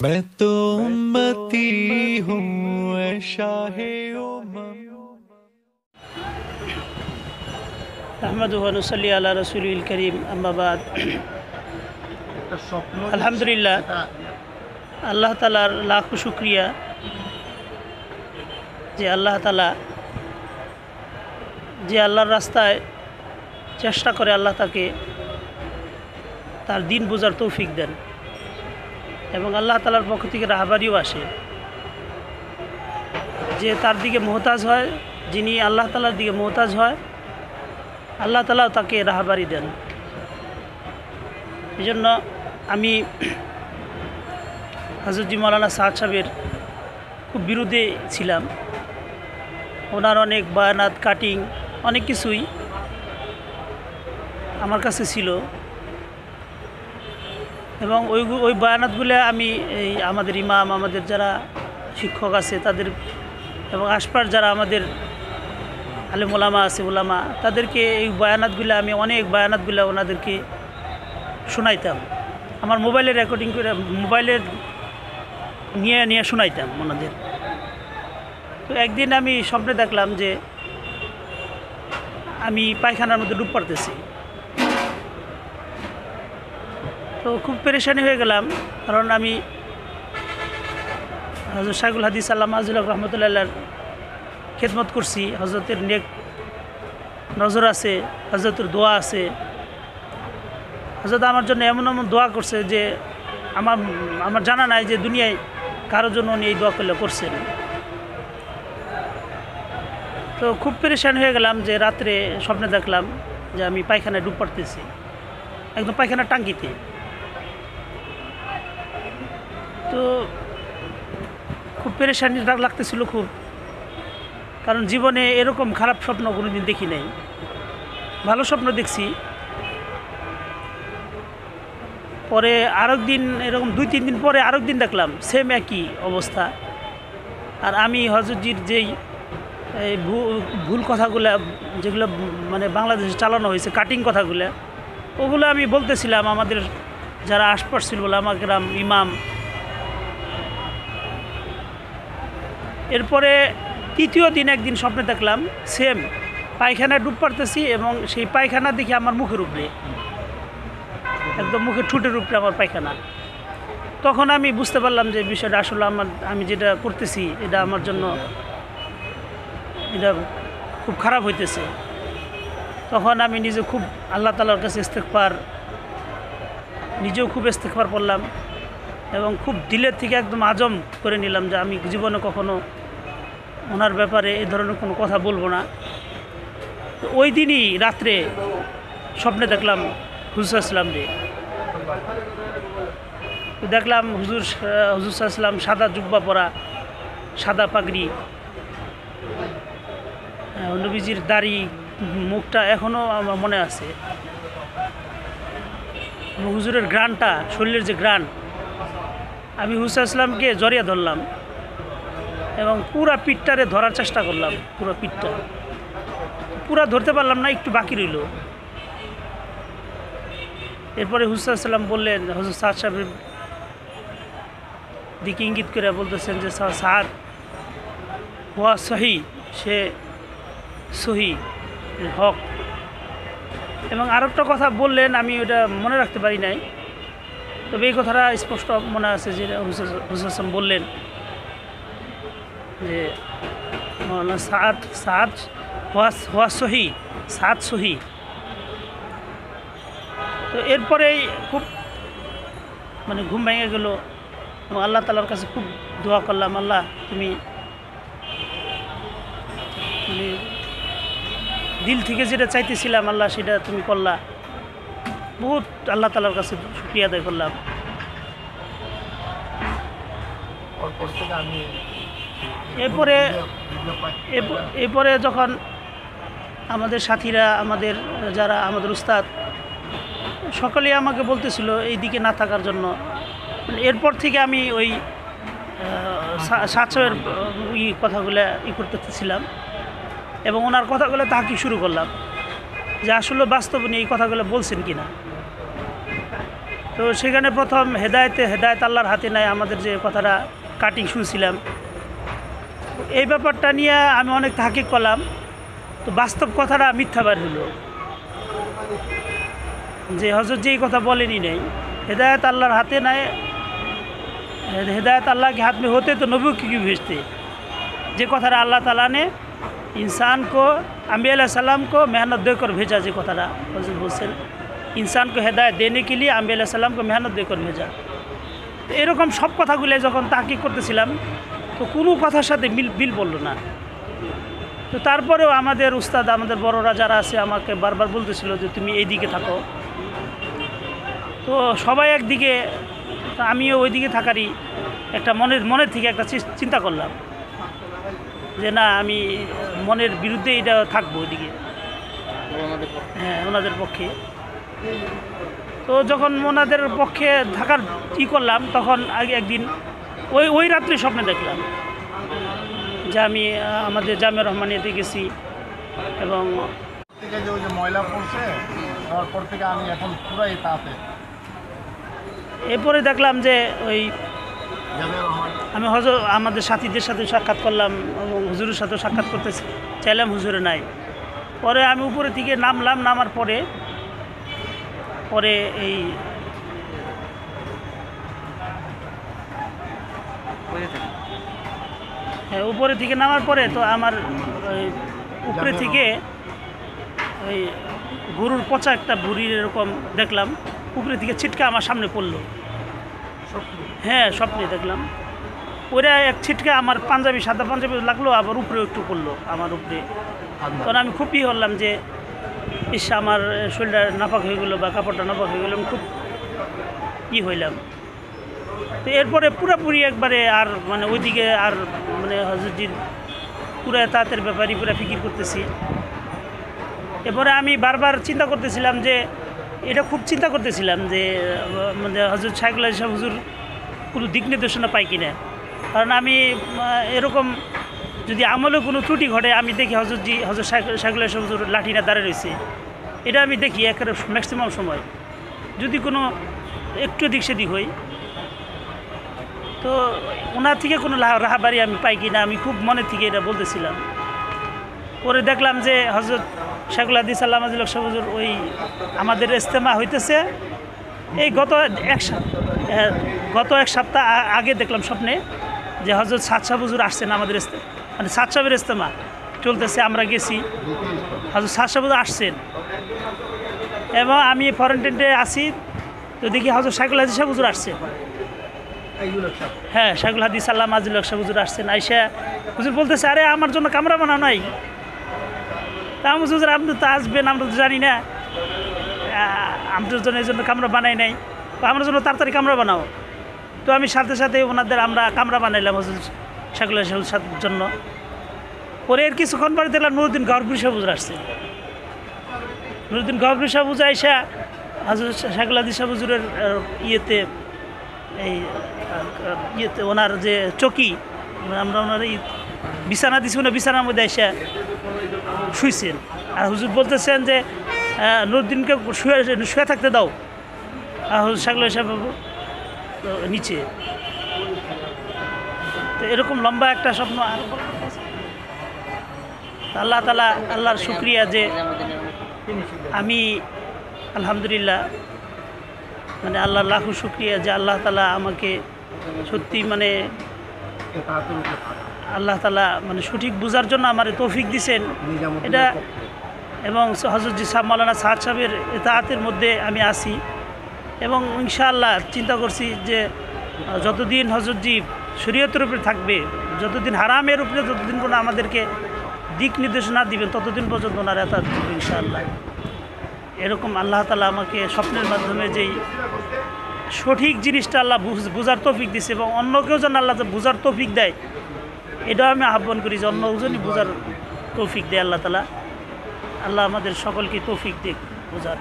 मैं तो उम्मती हूँ ऐ शाहे उमम আহমদ নুসল্লি আল্লাহ রসুল করিম আম্মাবাদ একটা স্বপ্ন আলহামদুলিল্লাহ। সেটা আল্লাহ তালার লাখো শুক্রিয়া যে আল্লাহ তালা যে আল্লাহর রাস্তায় চেষ্টা করে আল্লাহ তাকে তার দিন বোঝার তৌফিক দেন এবং আল্লাহ তালার পক্ষ থেকে রাহাবারিও আসে। যে তার দিকে মোহতাজ হয়, যিনি আল্লাহ তালার দিকে মোহতাজ হয়, আল্লাহ তালাও তাকে রাহাবারি দেন। এই জন্য আমি হজরতজি মৌলানা সাদ সাহেবের খুব বিরুদ্ধে ছিলাম। ওনার অনেক বায়ানাত, কাটিং, অনেক কিছুই আমার কাছে ছিল। এবং ওই ওই বয়ানাতগুলো আমি এই আমাদের ইমাম, আমাদের যারা শিক্ষক আছে তাদের এবং আশপাশ যারা আমাদের আলেম ওলামা আছে ওলামা তাদেরকে এই বয়ানাতগুলো আমি অনেক বয়ানাতগুলো ওনাদেরকে শোনাইতাম। আমার মোবাইলে রেকর্ডিং করে মোবাইলের নিয়ে নিয়ে শোনাইতাম ওনাদের। তো একদিন আমি স্বপ্নে দেখলাম যে আমি পায়খানার মধ্যে ডুব পারতেছি তো খুব পেরেশানি হয়ে গেলাম। কারণ আমি হজরত শাহুল হাদিস আল্লাহ মাজুল রহমতুল্লাহ খেদমত করছি। হজরতের নেক নজর আছে হজরতের দোয়া আছে। হজরত আমার জন্য এমন এমন দোয়া করছে যে আমার আমার জানা নাই যে দুনিয়ায় কারও জন্য উনি এই দোয়া করলে করছেন। তো খুব পেরেশান হয়ে গেলাম যে রাত্রে স্বপ্নে দেখলাম যে আমি পায়খানায় ডুব পড়তেছি। একদম পায়খানার টাঙ্কিতে তো খুব পেরেশানি লাগ- লাগতেছিল খুব। কারণ জীবনে এরকম খারাপ স্বপ্ন কোনোদিন দেখি নাই। ভালো স্বপ্ন দেখছি। পরে আরেক দিন এরকম দুই, তিন দিন পরে আরেক দিন দেখলাম সেম একই অবস্থা। আর আমি হজরতজির যেই ভুল কথাগুলো, যেগুলো মানে বাংলাদেশে চালানো হয়েছে কাটিং কথাগুলো, ওগুলো আমি বলতেছিলাম আমাদের যারা আশপাশ ছিল ওলামা গ্রাম ইমাম এরপরে তৃতীয় দিন একদিন স্বপ্নে দেখলাম সেম পায়খানায় ডুব পারতেছি এবং সেই পায়খানা দেখে আমার মুখের উপরে একদম মুখের ঠুটের উপরে আমার পায়খানা। তখন আমি বুঝতে পারলাম যে বিষয়টা আসলে আমার, আমি যেটা করতেছি, এটা আমার জন্য এটা খুব খারাপ হইতেছে। তখন আমি নিজে খুব আল্লাহ তালার কাছে ইস্তেকবার নিজেও খুব ইস্তেকবার করলাম এবং খুব দিলের থেকে একদম আজম করে নিলাম যে আমি জীবনে কখনো ওনার ব্যাপারে এ ধরনের কোনো কথা বলব না। ওই দিনই রাত্রে স্বপ্নে দেখলাম হুজুর ইসলাম রে। দেখলাম হুজুর হুজুর ইসলাম সাদা জুব্বা পরা, সাদা পাগড়ি। নবীজির দাড়ি, মুখটা এখনও আমার মনে আছে। হুজুরের গ্রানটা শরীরের যে গ্রান আমি হুসা ইসলামকে জড়িয়ে ধরলাম। এবং পুরা পিঠটারে ধরার চেষ্টা করলাম, পুরো পিঠটা। পুরা ধরতে পারলাম না, একটু বাকি রইল। এরপরে হুসা সাল্লাম বললেন হজরত সাদ সাহেবের দিকে ইঙ্গিত করে বলতেছেন যে, সা- সাদ হওয়া সহি, সে সহি, হক। এবং আর একটা কথা বললেন, আমি ওটা মনে রাখতে পারি নাই, তবে এই কথাটা স্পষ্ট মনে আছে যে আসলাম বললেন যে মৌলানা সাদ সাদ হওয়া সহি, সাদ সহি। তো এরপরেই খুব মানে ঘুম ভেঙে গেল। আল্লাহ তালার কাছে খুব দোয়া করলাম, আল্লাহ তুমি মানে দিল থেকে যেটা চাইতেছিলাম, আল্লাহ সেটা তুমি করলা। বহুত আল্লাহ তালার কাছে শুক্রিয়া আদায় করলাম। আমি এরপরে এরপ- এরপরে যখন আমাদের সাথীরা, আমাদের যারা, আমাদের উস্তাদ সকলেই আমাকে বলতেছিল এই দিকে না থাকার জন্য। মানে এরপর থেকে আমি ওই সাতশোয়ের ই কথাগুলো ই করতেছিলাম এবং ওনার কথাগুলো তাহাকি শুরু করলাম যে আসলে বাস্তব নিয়ে এই কথাগুলো বলছেন কি না তো সেখানে প্রথম হেদায়তে, হেদায়ত আল্লাহর হাতে নেয় আমাদের যে কথাটা কাটিং শুনছিলাম। এই ব্যাপারটা নিয়ে আমি অনেক থাকি করলাম। তো বাস্তব কথাটা মিথ্যাবার হলো। যে হজরত যে কথা বলেনি নেই, হেদায়ত আল্লাহর হাতে নাই, হেদায়ত আল্লাহকে के হতে তো होते কী কী को যে কথাটা আল্লাহ তালা ने इंसान को अम्बिया কো মেহনত দে কর ভেজা যে কথাটা হজরত বলছেন, ইনসানকে को হেদায়ত देने के लिए আল্লাহ सलाम को मेहनत देकर भेजा তো এরকম সব কথাগুলো যখন তাহকিক করতেছিলাম তো কোনো কথার সাথে মিল বিল বলল না। তো তারপরেও আমাদের উস্তাদ, আমাদের বড়রা যারা আছে, আমাকে বারবার বলতেছিল যে তুমি এইদিকে থাকো। তো সবাই একদিকে আমিও ওইদিকে থাকারই একটা মনের মনের থেকে একটা চিন্তা করলাম। যে না, আমি মনের বিরুদ্ধে এটা থাকব ওইদিকে। হ্যাঁ ওনাদের পক্ষে। তো যখন ওনাদের পক্ষে থাকার ই করলাম, তখন আগে একদিন ওই ওই রাত্রে স্বপ্নে দেখলাম যে আমি আমাদের জামিয়া রহমানিয়াতে গেছি এবং থেকে যে ওই যে ময়লা পড়ছে তারপর থেকে আমি এখন পুরাই তাতে। এরপরে দেখলাম যে ওই আমি হজ আমাদের সাথীদের সাথে সাক্ষাৎ করলাম এবং হুজুরের সাথেও সাক্ষাৎ করতে চাইলাম হুজুরে নাই। পরে আমি উপরে থেকে নামলাম নামার পরে পরে এই হ্যাঁ উপরে থেকে নামার পরে তো আমার ওই উপরে থেকে ওই গরুর পচা একটা বুড়ির এরকম দেখলাম। উপরে থেকে ছিটকা আমার সামনে পড়ল। হ্যাঁ স্বপ্নে দেখলাম। ওরা এক ছিটকা আমার পাঞ্জাবি সাদা পাঞ্জাবি লাগল আবার উপরে একটু পড়ল আমার উপরে। তখন আমি খুব ই হলাম যে ইস আমার শরীরটা নাপাক হয়ে গেলো বা কাপড়টা নাপাক হয়ে গেলো আমি খুব ই হইলাম। তো এরপরে পুরাপুরি একবারে আর মানে ওইদিকে আর মানে হজরতজির পুরা তাঁতের ব্যাপারই পুরা ফিকির করতেছি। এরপরে আমি বারবার চিন্তা করতেছিলাম যে, এটা খুব চিন্তা করতেছিলাম যে মানে হজরত শাহুল ইসলাম হুজুর কোনো দিক নির্দেশনা পাই কিনা। কারণ আমি এরকম যদি আমলে কোনো ত্রুটি ঘটে, আমি দেখি হজরতজি হজরত শাহুল ইসলাম হুজুর লাঠিটা দাঁড়িয়ে রয়েছে। এটা আমি দেখি একেবারে ম্যাক্সিমাম সময়। যদি কোনো একটু দিক সেদিক হই তো ওনার থেকে কোনো রাহাবারি আমি পাই কি না আমি খুব মনের থেকে এটা বলতেছিলাম। পরে দেখলাম যে হজরত শেখুল হাদিস আল্লাহ আজিল হুজুর ওই আমাদের ইস্তেমা হইতেছে। এই গত এক গত এক সপ্তাহ আগে দেখলাম স্বপ্নে যে হজরত সাত সাহ হুজুর আসছেন আমাদের ইস্তে মানে সাত সাহেবের ইস্তেমা চলতেছে, আমরা গেছি। হজরত সাত সাহ হুজুর আসছেন। এবং আমি ফরেন টেন্টে আসি তো দেখি হজরত শাইকুল হাদিস সাহেব হুজুর আসছেন হ্যাঁ শাইকুল হাদিস আল্লাহ মাজুল সাহেব হুজুর আসছেন, আইসা হুজুর বলতেছে, আরে, আমার জন্য কামরা বানাও নাই। তা আমি হুজুর, আপনি তো আসবেন, আমরা তো জানি না। আমাদের জন্য এই জন্য কামরা বানাই নাই। তো আমার জন্য তাড়াতাড়ি কামরা বানাও। তো আমি সাথে সাথে ওনাদের আমরা কামরা বানাইলাম হুজুর শাইকুল সাহেব জন্য। পরে এর কিছুক্ষণ পরে দেখলাম নুরুদ্দিন গহরপুর সাহেব হুজুর আসছে। নুরুদ্দিন গহরপুর সাহেব হুজুর আইসা হাজর শাইকুল হাদিস হুজুরের ইয়েতে এই ইয়েতে ওনার যে চকি, আমরা ওনার এই বিছানা দিছি না বিছানার মধ্যে এসে শুইছেন। আর হুজুর বলতেছেন যে নুরুদ্দিনকে শুয়ে শুয়ে থাকতে দাও। আর হুজুর শাকল সাহেব নিচে। তো এরকম লম্বা একটা স্বপ্ন আর আল্লাহ তালা আল্লাহর শুক্রিয়া যে আমি, আলহামদুলিল্লাহ মানে আল্লাহ লাখো শুক্রিয়া যে আল্লাহ তালা আমাকে সত্যি মানে আল্লাহ তালা মানে সঠিক বোঝার জন্য আমার তৌফিক দিছেন। এটা এবং হজরত জি সাহ মৌলানা সাহাদ সাহেবের এতাহাতের মধ্যে আমি আছি এবং ইনশাআল্লাহ চিন্তা করছি যে যতদিন হজরতজি শরীয়তের উপরে থাকবে যতদিন হারামের উপরে যতদিন কোনো আমাদেরকে দিক নির্দেশনা দিবেন ততদিন পর্যন্ত ওনার করবে ইনশাআল্লাহ। এরকম আল্লাহ তালা আমাকে স্বপ্নের মাধ্যমে যেই সঠিক জিনিসটা আল্লাহ বুঝ- বুঝার তৌফিক দিছে এবং অন্য কেউ যেন আল্লাহ বুঝার তৌফিক দেয় এটা আমি আহ্বান করি যে অন্যজনই বুঝার তৌফিক দেয় আল্লাহ তালা। আল্লাহ আমাদের সকলকে তৌফিক দিক বোঝার।